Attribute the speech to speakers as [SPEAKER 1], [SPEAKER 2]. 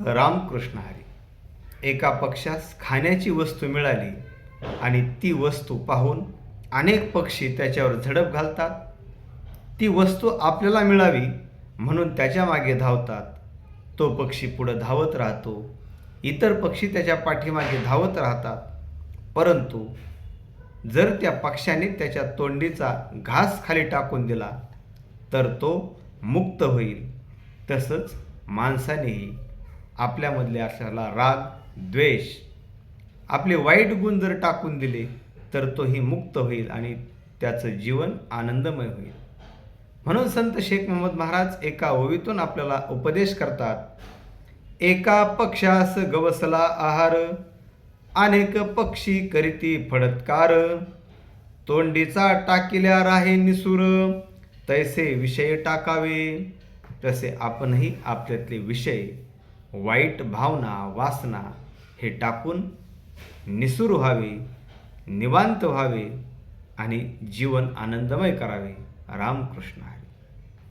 [SPEAKER 1] रामकृष्ण हरी. एका पक्षास खाण्याची वस्तू मिळाली आणि ती वस्तू पाहून अनेक पक्षी त्याच्यावर झडप घालतात. ती वस्तू आपल्याला मिळावी म्हणून त्याच्यामागे धावतात. तो पक्षी पुढं धावत राहतो. इतर पक्षी त्याच्या पाठीमागे धावत राहतात. परंतु जर त्या पक्षाने त्याच्या तोंडीचा घास खाली टाकून दिला तर तो मुक्त होईल. तसंच माणसानेही. आपल्यामधले असलेला राग द्वेष आपले वाईट गुण जर टाकून दिले तर तोही मुक्त होईल आणि त्याचं जीवन आनंदमय होईल. म्हणून संत शेख मोहम्मद महाराज एका ओवीतून आपल्याला उपदेश करतात एका पक्षास गवसला आहार अनेक पक्षी करीती फडत्कार तोंडीचा टाकिल्या राहे निसूर तैसे विषय टाकावे तसे आपणही आपल्यातले विषय वाईट भावना वासना हे टाकून निसूर व्हावे निवांत व्हावे आणि जीवन आनंदमय करावे. रामकृष्ण हरी.